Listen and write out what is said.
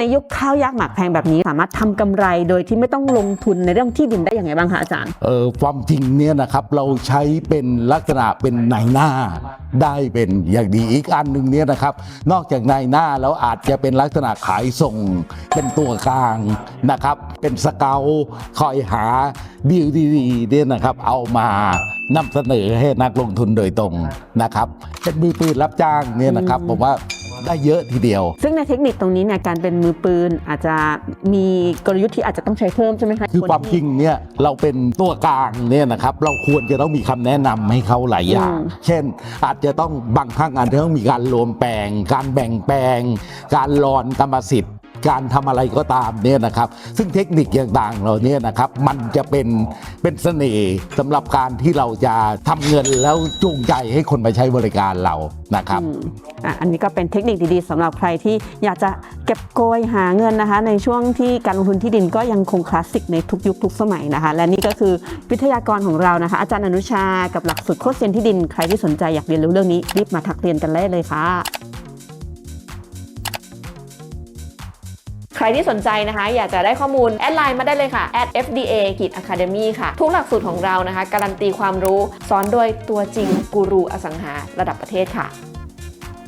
ในยุคข้าวยากหมากแพงแบบนี้ สามารถทำกำไรโดยที่ไม่ต้องลงทุนในเรื่องที่ดินได้อย่างไรบ้างคะอาจารย์เออความจริงเนี่ยนะครับเราใช้เป็นลักษณะเป็นนายหน้าได้เป็นอย่างดีอีกอันหนึ่งเนี่ยนะครับ นอกจากนายหน้าแล้วอาจจะเป็นลักษณะขายส่งเป็นตัวกลางนะครับ เป็นสเกลคอยหาดีลดีๆเนี่ยนะครับ เอามานำเสนอให้นักลงทุนโดยตรงนะครับเป็นมือปืนรับจ้างเนี่ยนะครับผมว่า ได้เยอะทีเดียว ซึ่งในเทคนิคตรงนี้เนี่ยการเป็นมือปืนอาจจะมีกลยุทธ์ที่อาจจะต้องใช้เพิ่มใช่ไหมคะคือความจริงเนี่ยเราเป็นตัวกลางเนี่ยนะครับเราควรจะต้องมีคำแนะนำให้เขาหลายอย่าง เช่น อาจจะต้องบางครั้งอาจจะต้องมีการรวมแปลง การแบ่งแปลง การรอนกรรมสิทธิ์ การทำอะไรก็ตามเนี่ยนะครับ ซึ่งเทคนิคต่างๆเราเนี่ยนะครับ มันจะเป็นเป็นเสน่ห์สำหรับการที่เราจะทำเงินแล้วจูงใจให้คนมาใช้บริการเรานะครับอะอันนี้ก็เป็นเทคนิคดีๆสำหรับใครที่อยากจะเก็บโกยหาเงินนะคะ ในช่วงที่การลงทุนที่ดินก็ยังคงคลาสสิกในทุกยุคทุกสมัยนะคะ และนี่ก็คือวิทยากรของเรานะคะ อาจารย์อนุชากับหลักสูตรโคตรเซียนที่ดินใครที่สนใจอยากเรียนรู้เรื่องนี้รีบมาทักเรียนกันได้เลยค่ะ ใครที่สนใจนะคะ อยากจะได้ข้อมูลแอดไลน์มาได้เลยค่ะ @fda กิจ academy ค่ะ ทุกหลักสูตรของเรานะคะ การันตีความรู้ สอนโดยตัวจริงกูรูอสังหาระดับประเทศค่ะ